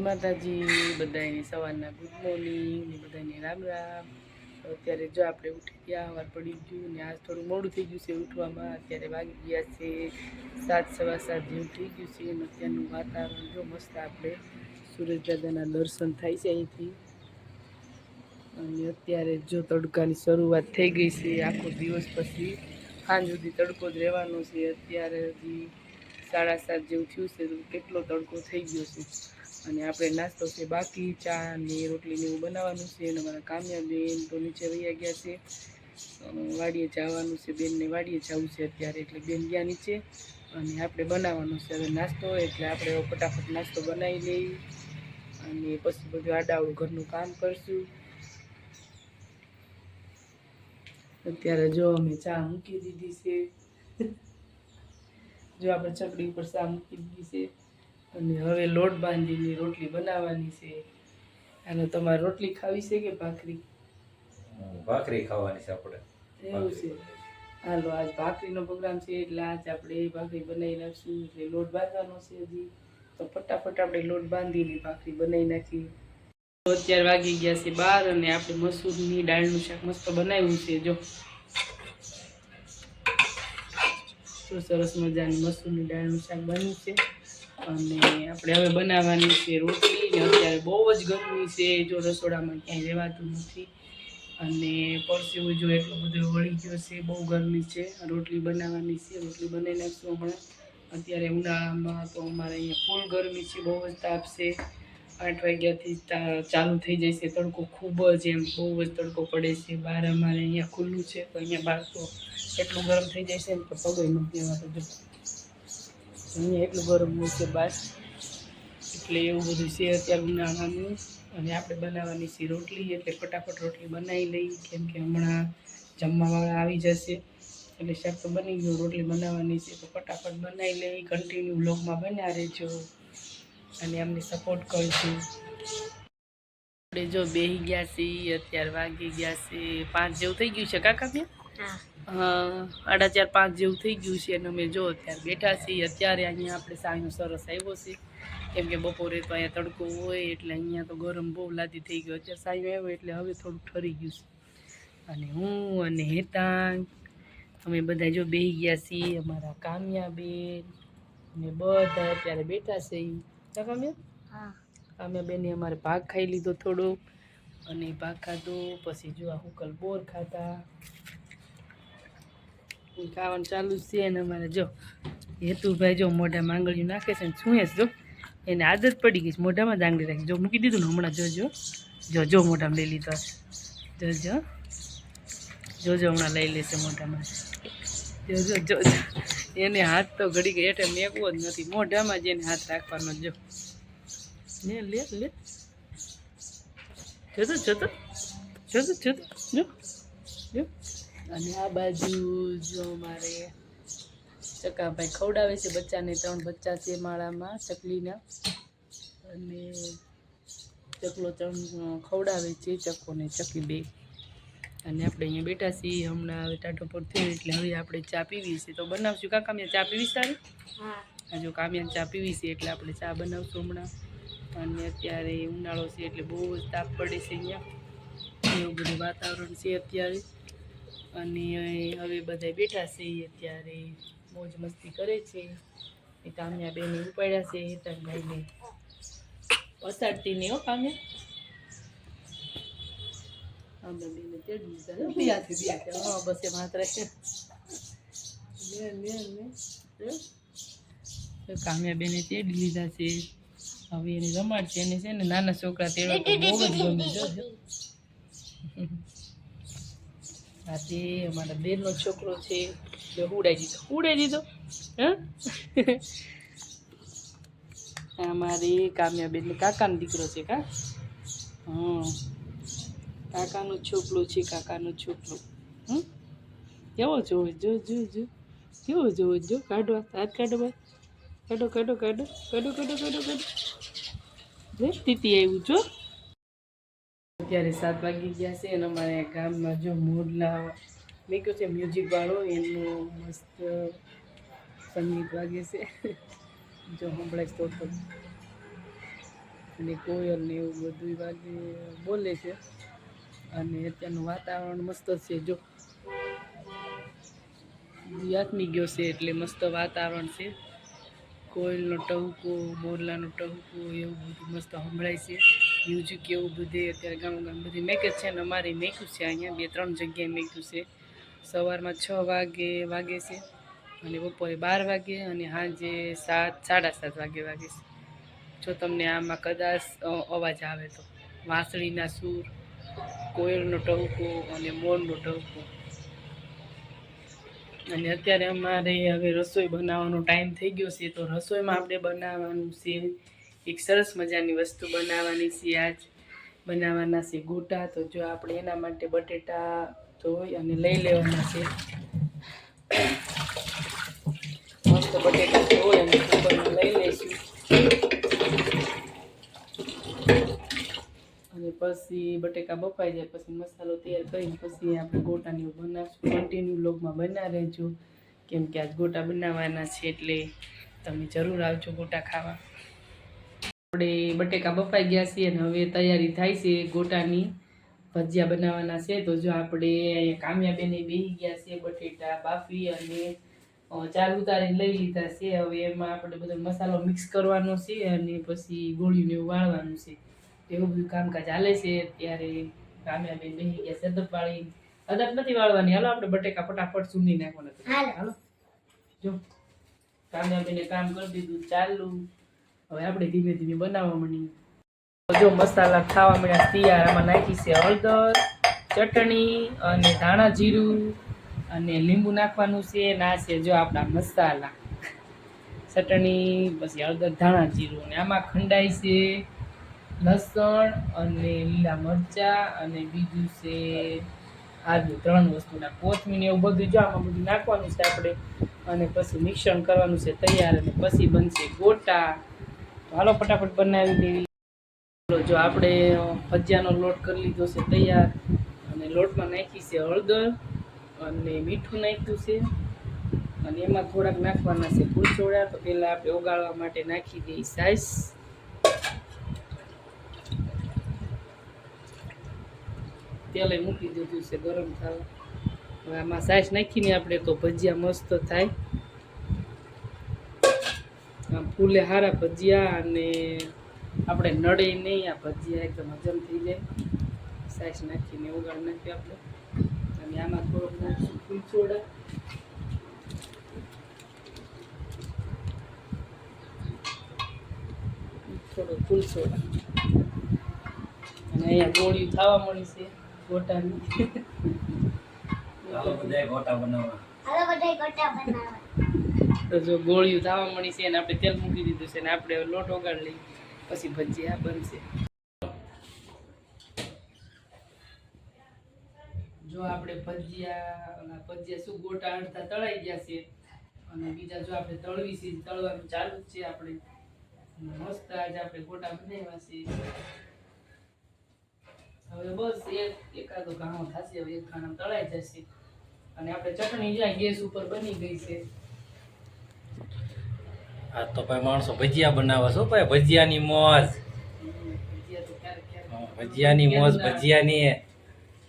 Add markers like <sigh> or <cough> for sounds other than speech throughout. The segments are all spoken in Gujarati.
માતાજી બધાને સવારના ગુડ મોર્નિંગ ને બધાને રામ રામ. અત્યારે જો આપણે ઉઠી ગયા વાર પડી ગયું ને આજ થોડું મોડું થઈ ગયું છે ઉઠવામાં. અત્યારે વાગી ગયા છે સાત, સવા સાત જેવું થઈ ગયું છે. અને અત્યારનું વાતાવરણ જો મસ્ત આપણે સૂરજ દાદાના દર્શન થાય છે અહીંથી. અને અત્યારે જો તડકાની શરૂઆત થઈ ગઈ છે આખો દિવસ પછી. સાંજ સુધી તડકો જ રહેવાનો છે. અત્યારે હજી સાડા સાત જેવું થયું છે, તો કેટલો તડકો થઈ ગયો છે. અને આપણે નાસ્તો છે, બાકી ચા ને રોટલી ને એવું બનાવવાનું છે અને મારા કામ્યા બેન તો નીચે રહી ગયા છે. વાડીએ જવાનું છે, બેનને વાડીએ જવું છે અત્યારે, એટલે બેન ગયા નીચે. અને આપણે બનાવવાનું છે હવે નાસ્તો, એટલે આપણે ફટાફટ નાસ્તો બનાવી લઈ. અને પછી બધું આડાવડું ઘરનું કામ કરશું. અત્યારે જો અમે ચા મૂકી દીધી છે. <laughs> જો આપણે ચકડી ઉપર ચા મૂકી દીધી છે. અને હવે લોટ બાંધીને રોટલી બનાવવાની છે. અને તમારે રોટલી ખાવી છે કે ભાખરી? ભાખરી ખાવાની છે આપણે. એવું છે. હાલો આજ ભાખરીનો પ્રોગ્રામ છે એટલે આજ આપણે ભાખરી બનાવી નાખશું. એટલે લોટ બાંધવાનો છે હજી. તો ફટાફટ આપણે લોટ બાંધીને ભાખરી બનાવી નાખીએ. તો અત્યારે વાગી ગયા છે બાર અને આપણે મસૂરની દાળનું શાક મસ્ત બનાવ્યું છે જો. તો સરસ મજાની મસૂરની દાળનું શાક બન્યું છે. અને આપણે હવે બનાવવાની છે રોટલી ને અત્યારે બહુ જ ગરમી છે, જો રસોડામાં ક્યાંય રહેવાતું નથી. અને પરસેવો જો એટલો બધો વળી ગયો છે, બહુ ગરમી છે. રોટલી બનાવવાની છે, રોટલી બનાવી નાખશું હમણાં. અત્યારે ઉનાળામાં તો અમારે અહીંયા ફૂલ ગરમી છે, બહુ જ તાપ છે. આઠ વાગ્યાથી ચાલુ થઈ છે, તડકો ખૂબ જ એમ બહુ જ તડકો પડે છે. બહાર અમારે અહીંયા ખુલ્લું છે, તો અહીંયા બહાર તો એટલું ગરમ થઈ જશે ને તો પગે નથી દેવાતો જો. અહીંયા એટલું ગરમ હોય છે બસ. એટલે એવું બધું છે અત્યારે ઉનાળાનું. અને આપણે બનાવવાની છે રોટલી, એટલે ફટાફટ રોટલી બનાવી લઈ. કેમ કે હમણાં જમવાવાળા આવી જશે. એટલે શાક તો બની ગયું, રોટલી બનાવવાની છે. તો ફટાફટ બનાવી લઈ કન્ટિન્યુ બ્લોગમાં બન્યા રહેજો. અને અમને સપોર્ટ કરજો. આપણે જો બેહી ગયા છીએ, અત્યારે વાગી ગયા છે પાંચ જેવું થઈ ગયું છે કાકા હા સાડા ચાર પાંચ જેવું થઈ ગયું છે અને અમે જો અત્યારે બેઠા છીએ. અત્યારે અહીંયા આપણે સાંજનો સરસ આવ્યો છે. કેમ કે બપોરે તો અહીંયા તડકો હોય એટલે અહીંયા તો ગરમ બહુ લાદી થઈ ગયો. અત્યારે સાંજ આવ્યો એટલે હવે થોડું ઠરી ગયું છે. અને હું અને હેતાંગ અમે બધા જો બેહી ગયા છીએ અમારા કામ્યાબેન ને બધા અત્યારે બેઠા છે. કામ્યા? કામ્યા બેને અમારે ભાગ ખાઈ લીધો થોડો. અને ભાગ ખાધો પછી જો આ હુકલ બોર ઈ ખાવાનું ચાલુ જ છે ને અમારે જો, હેતુભાઈ જો મોઢા માંગળિયું નાખે છે ને છૂંએ જો. એને આદત પડી ગઈ છે, મોઢામાં જ આંગળી રાખી. જો મૂકી દીધું ને હમણાં જોજો. જો જો મોઢામાં લઈ લીધો. જોજો. જોજો હમણાં લઈ લેશે મોઢામાં. જોજો જોજો એને હાથ તો ઘડી ગઈ હેઠે મેકવો જ નથી. મોઢામાં જ એને હાથ રાખવાનો જો. લે લે લે. જોતો જોતો. જોતો જોતો. જો જો. અને આ બાજુ જો મારે ચકાભાઈ ખવડાવે છે બચ્ચાને ત્રણ બચ્ચા છે માળામાં ચકલીના. અને ચકલો ત્રણ ખવડાવે છે ચકો ને ચકી બે. અને આપણે અહીંયા બેઠા છીએ હમણાં હવે ટાટો પર થયો એટલે હવે આપણે ચા પીવી છે. તો બનાવશું. કા મેં ચા પીવી સારી હા. જો કામ્યા ચા પીવી છે એટલે આપણે ચા બનાવશું હમણાં. અને અત્યારે ઉનાળો છે એટલે બહુ જ તાપ પડે છે અહીંયા. એવું બધું વાતાવરણ છે અત્યારે. અને હવે બધા બેઠા છે અત્યારે. મોજ મસ્તી કરે છે. એ કામ્યા બેને ઉપાડ્યા છે હેતનભાઈને પસાડતી નહીં હો કામ્યા. કામ્યા બેને તેડી લીધા હો, બિયાથી બિયાથી હા બસ કામ્યા બેને તેડી લીધા છે. હવે એને રમાડ છે એને છે ને નાના છોકરા તેડવા બહુ જ ગમે જો આ તે અમારા બેનનો છોકરો છે, એટલે ઉડાઈ દીધો. ઉડાઈ દીધો, હા? અમારી કામ્યા કામ્યાબેન કાકાનો દીકરો છે કા? હં કાકાનું છોકરું છે, કાકાનું છોકરું. હમ? કેવો જોવો, જો જો જો. કેવો જોવો, જો, કાઢો, હાથ કાઢવા કાઢો કાઢો કાઢો કાઢો કાઢો કાઢો કાઢો જો તીતી આવ્યું, જો. અત્યારે સાત વાગી ગયા છે અને અમારે ગામમાં જો મોરલા મેં કહ્યું છે મ્યુઝિક વાળો એનું મસ્ત સંગીત વાગે છે. જો હમણાં તો અને કોયલ ને એવું બધું વાગે, બોલે છે. અને અત્યારનું વાતાવરણ મસ્ત છે, જો. આથમી ગયો છે એટલે મસ્ત વાતાવરણ છે. કોયલનો ટહુકો મોરલાનો ટહુકો, એવું બધું મસ્ત સંભળાય છે. મ્યુઝિક એવું બધે અત્યારે ગામ ગામ બધી મેક છે અને અમારે મેક્યું છે, અહીંયા બે ત્રણ જગ્યાએ મેક્યું છે. સવારમાં છ વાગે વાગે છે અને બપોરે બાર વાગે અને સાંજે સાત, સાડા સાત વાગે વાગે છે. જો તમને આમાં કદાચ અવાજ આવે તો. વાંસળીના સૂર, કોયલનો ટહુકો અને મોરનો ટહુકો. અને અત્યારે અમારે હવે રસોઈ બનાવવાનો ટાઈમ થઈ ગયો છે, તો રસોઈમાં આપણે બનાવવાનું છે એક સરસ મજાની વસ્તુ બનાવવાની છે આજ. બનાવવાના છે ગોટા, તો જો આપણે એના માટે બટેટા ધોઈ અને લઈ લેવાના છે. મસ્ત બટેટા ધોઈ અને કુકરમાં લઈ લઈશું. અને પછી બટેકા બફાઈ જાય, પછી મસાલો તૈયાર કરીને પછી આપણે ગોટાની બનાવશું. કન્ટિન્યુ લોગમાં બના રહેજો. કેમ કે આજ ગોટા બનાવવાના છે એટલે તમે જરૂર આવજો ગોટા ખાવા. આપણે બટેકા બફાઈ ગયા છે અને હવે તૈયારી થાય છે ગોટાની. ભજીયા બનાવવાના છે. તો જો આપણે અહીંયા કામ્યાબેને બેસી ગયા છે બટેટા બાફી અને ચાર ઉતારીને લઈ લીધા છે. હવે એમાં આપણે બધો મસાલો મિક્સ કરવાનો છે અને પછી ગોળીને એવું વાળવાનું છે. એવું બધું કામકાજ ચાલે છે. ત્યારે કામ્યાબેન બેસી ગયા છે અદબ વાળી અદબ નથી વાળવાની. હાલો આપણે બટેકા ફટાફટ સૂંધી નાખવાના હાલો. જો કામ્યાબેને કામ કરી દીધું. ચાલુ. હવે આપણે ધીમે ધીમે બનાવવા માંડીએ. જો મસાલા ખાવા મળ્યા તૈયાર આમાં નાખી છે હળદર, ચટણી અને ધાણા જીરું અને લીંબુ નાખવાનું છે ના છે જો આપણા મસાલા. ચટણી, પછી હળદર, ધાણા જીરું અને આમાં ખંડાય છે લસણ અને લીલા મરચાં અને બીજું છે આદુ ત્રણ વસ્તુના કોથમીર એવું બધું. જો આમાં બધું નાખવાનું છે આપણે અને પછી મિશ્રણ કરવાનું છે તૈયાર અને પછી બનશે ગોટા. હાલો ફટાફટ બનાવી દેવી. જો આપણે ભજીયાનો લોટ કરી લીધો છે તૈયાર. અને લોટમાં નાખી છે હળદર અને મીઠું નાખ્યું છે. અને એમાં થોડાક નાખવાના છે ફૂલછોડા તો પહેલાં આપણે ઓગાળવા માટે નાખી દઈએ સાઈસ. તેલે મૂકી દીધું છે ગરમ થવા. હવે આમાં સાઈઝ નાખીને આપણે તો ભજીયા મસ્ત થાય. ફૂલે હારા ભજીયા અને આપણે નડે નહીં આ ભજીયા એકદમ હજમ થઈ જાય. સાઈઝ નાખીને ઉગાડ નાખીએ આપણે. અને આમાં થોડોક નાખીશું ફૂલછોડા. થોડો ફૂલછોડા. અને અહીંયા ગોળી થવા મળી છે ગોટાની. ચાલો બધાય ગોટા બનાવવા. હાલો બધાય ગોટા બનાવવા. તો જો ગોળીઓ થવા મળી છે અને આપણે તેલ મૂકી દીધું છે અને આપણે લોટ ઓગાળી લઈ પછી ભજીયા બનશે. જો આપણે ભજીયા ભજીયા શું ગોટા અડધા તળાઈ ગયા છે અને બીજા જો આપણે તળવી છે, તળવાનું ચાલુ જ છે આપણે. મસ્ત આજે આપણે ગોટા બનાવ્યા છે. હવે બસ એક, એકાદો ઘાણો થશે, હવે એક ઘાણો તળાઈ જશે. અને આપણે ચટણી જ્યાં ગેસ ઉપર બની ગઈ છે આ તો ભાઈ માણસો ભજીયા બનાવે શું ભાઈ ભજીયાની મોજ. ભજીયાની મોજ ભજીયાની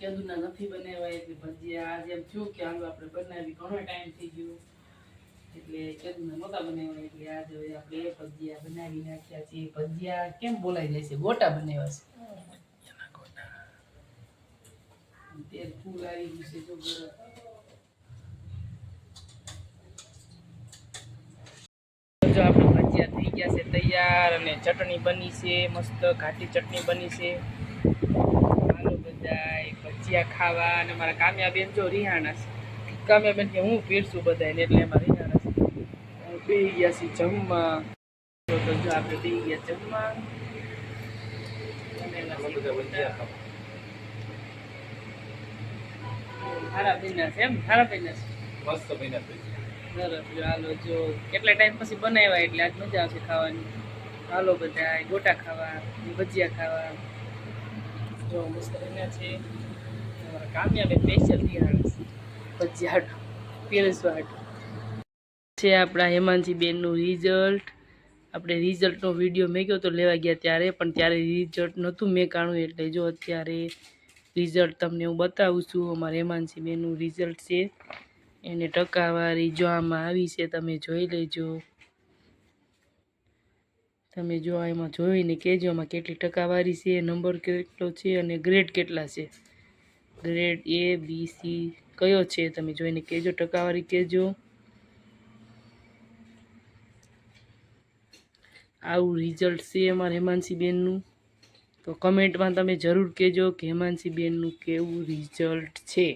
કેદુના નથી બનાવ્યા એટલે ભજીયા આજે એમ થયું કે હાલો આપણે બનાવી ઘણો ટાઈમ થઈ ગયો. એટલે કેદુના નહોતા બનાવ્યા એટલે આજે આપણે ભજીયા બનાવી નાખ્યા છે ભજીયા કેમ બોલાઈ જાય છે? ગોટા બનાવ્યા છે. તેલ ફૂલ આવી ગયું છે. જો આપણે ભજીયા થઈ ગયા છે તૈયાર અને ચટણી બની છે મસ્ત ઘાટી ચટણી બની છે. હાલો બધાય ભજીયા ખાવા અને મારા કામ્યાબેન જો રિહાણા છે. કામ્યાબેન કે હું પીરસું બધાને એટલે એમાં રિહાણા છે. બે ગયા છે જમવા. તો જો આપણે બે ગયા જમવા. સારા છે એમ સારા છે મસ્ત ભજીયા. હાલો, જો કેટલા ટાઈમ પછી બનાવ્યા? એટલે આજ મજા આવશે ખાવાની. હાલો બધા ગોટા ખાવા, ભજીયા ખાવા. જો મસ્ત એના છે. અમારા કામ્યાબેન સ્પેશિયલ બિહાડ ભજીયા પીરસવાટ છે આપણા હેમાનજી બેનનું રિઝલ્ટ આપણે રિઝલ્ટનો વીડિયો મેં તો લેવા ગયા ત્યારે, પણ ત્યારે રિઝલ્ટ નહોતું મેં કાણું એટલે જો અત્યારે રિઝલ્ટ તમને હું બતાવું છું, અમારા હેમાનજી બેનનું રિઝલ્ટ છે. એને ટકાવારી જો આમાં આવી છે, તમે જોઈ લેજો. તમે જો એમાં જોઈને કહેજો આમાં કેટલી ટકાવારી છે, નંબર કેટલો છે અને ગ્રેડ કેટલા છે. ગ્રેડ એ બી સી કયો છે, તમે જોઈને કહેજો, ટકાવારી કહેજો. આવું રિઝલ્ટ છે અમારા હેમાંશી બેનનું તો કમેન્ટમાં તમે જરૂર કહેજો કે હેમાનશીબેનનું કેવું રિઝલ્ટ છે.